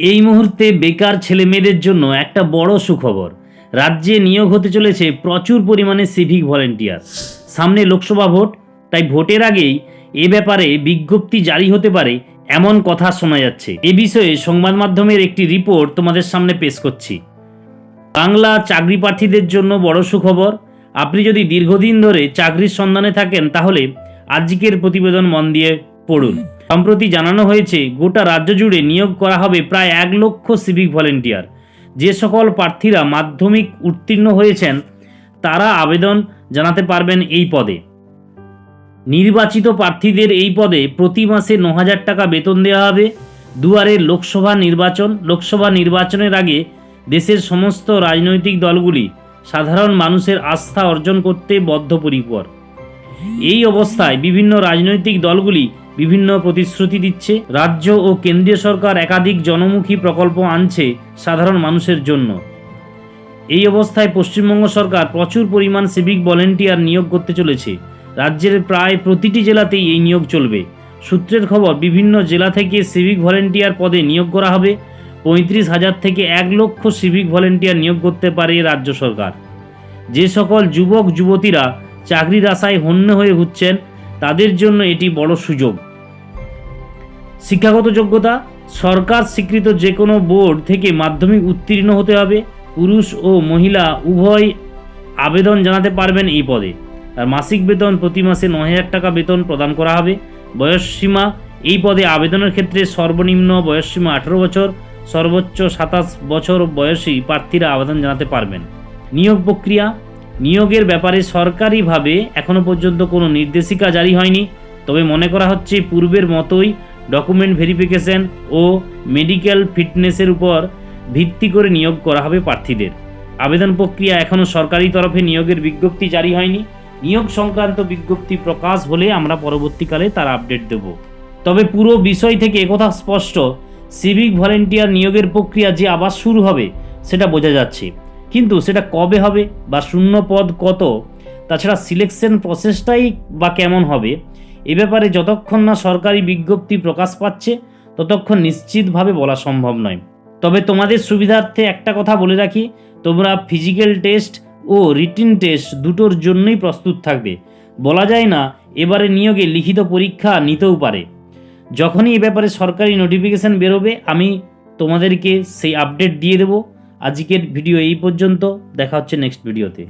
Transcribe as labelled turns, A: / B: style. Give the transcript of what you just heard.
A: এই মুহূর্তে বেকার ছেলে মেয়েদের জন্য একটা বড় সুখবর। রাজ্যে নিয়োগ হতে চলেছে প্রচুর পরিমাণে সিভিক ভলেন্টিয়ার সামনে লোকসভা ভোট, তাই ভোটের আগেই এ ব্যাপারে বিজ্ঞপ্তি জারি হতে পারে এমন কথা শোনা যাচ্ছে। এ বিষয়ে সংবাদ মাধ্যমের একটি রিপোর্ট তোমাদের সামনে পেশ করছি। বাংলা চাকরি প্রার্থীদের জন্য বড় সুখবর, আপনি যদি দীর্ঘদিন ধরে চাকরির সন্ধানে থাকেন তাহলে আজকের প্রতিবেদন মন দিয়ে পড়ুন। সম্প্রতি জানানো হয়েছে, গোটা রাজ্য জুড়ে নিয়োগ করা হবে প্রায় এক লক্ষ সিভিক ভলেন্টিয়ার যে সকল প্রার্থীরা মাধ্যমিক উত্তীর্ণ হয়েছেন, তারা আবেদন জানাতে পারবেন এই পদে। নির্বাচিত প্রার্থীদের এই পদে প্রতি মাসে ন হাজার টাকা বেতন দেওয়া হবে। দুয়ারে লোকসভা নির্বাচন, লোকসভা নির্বাচনের আগে দেশের সমস্ত রাজনৈতিক দলগুলি সাধারণ মানুষের আস্থা অর্জন করতে বদ্ধপরিকর। এই অবস্থায় বিভিন্ন রাজনৈতিক দলগুলি বিভিন্ন প্রতিশ্রুতি দিচ্ছে। রাজ্য ও কেন্দ্রীয় সরকার একাধিক জনমুখী প্রকল্প আনছে সাধারণ মানুষের জন্য। এই অবস্থায় পশ্চিমবঙ্গ সরকার প্রচুর পরিমাণ সিভিক ভলেন্টিয়ার নিয়োগ করতে চলেছে। রাজ্যের প্রায় প্রতিটি জেলাতেই এই নিয়োগ চলবে। সূত্রের খবর, বিভিন্ন জেলা থেকে সিভিক ভলেন্টিয়ার পদে নিয়োগ করা হবে। পঁয়ত্রিশ হাজার থেকে এক লক্ষ সিভিক ভলেন্টিয়ার নিয়োগ করতে পারে রাজ্য সরকার। যে সকল যুবক, যুবতীরা চাকরির আশায় হন্য হয়ে ঘুরছেন তাদের জন্য এটি বড় সুযোগ। শিক্ষাগত যোগ্যতা, সরকার স্বীকৃত যে কোনো বোর্ড থেকে মাধ্যমিক উত্তীর্ণ হতে হবে, পুরুষ ও মহিলা উভয় আবেদন জানাতে পারবেন এই পদে। আর মাসিক বেতন প্রতি মাসে ন হাজার টাকা বেতন প্রদান করা হবে। বয়সসীমা এই পদে আবেদনের ক্ষেত্রে সর্বনিম্ন বয়সসীমা আঠেরো বছর, সর্বোচ্চ সাতাশ বছর বয়সী প্রার্থীরা আবেদন জানাতে পারবেন। নিয়োগ প্রক্রিয়া, নিয়োগের ব্যাপারে সরকারিভাবে এখনও পর্যন্ত কোনো নির্দেশিকা জারি হয়নি। তবে মনে করা হচ্ছে পূর্বের মতোই ডকুমেন্ট ভেরিফিকেশন ও মেডিকেল ফিটনেসের উপর ভিত্তি করে নিয়োগ করা হবে প্রার্থীদের। আবেদন প্রক্রিয়া এখনও সরকারি তরফে নিয়োগের বিজ্ঞপ্তি জারি হয়নি। নিয়োগ সংক্রান্ত বিজ্ঞপ্তি প্রকাশ হলে আমরা পরবর্তীকালে তার আপডেট দেব। তবে পুরো বিষয় থেকে একথা স্পষ্ট, সিভিক ভলেন্টিয়ার নিয়োগের প্রক্রিয়া যে আবার শুরু হবে, সেটা বোঝা যাচ্ছে। কিন্তু সেটা কবে হবে বা শূন্য পদ কত, তাছাড়া সিলেকশন প্রসেসটাই বা কেমন হবে এ ব্যাপারে যতক্ষণ না সরকারি বিজ্ঞপ্তি প্রকাশ পাচ্ছে, ততক্ষণ নিশ্চিতভাবে বলা সম্ভব নয়। তবে তোমাদের সুবিধার্থে একটা কথা বলে রাখি, তোমরা ফিজিক্যাল টেস্ট ও রিটিন টেস্ট দুটোর জন্যই প্রস্তুত থাকবে। বলা যায় না, এবারে নিয়োগে লিখিত পরীক্ষা নিতেও পারে। যখনই এ ব্যাপারে সরকারি নোটিফিকেশান বেরোবে, আমি তোমাদেরকে সেই আপডেট দিয়ে দেবো। আজকের ভিডিও এই পর্যন্ত, দেখা হচ্ছে নেক্সট ভিডিওতে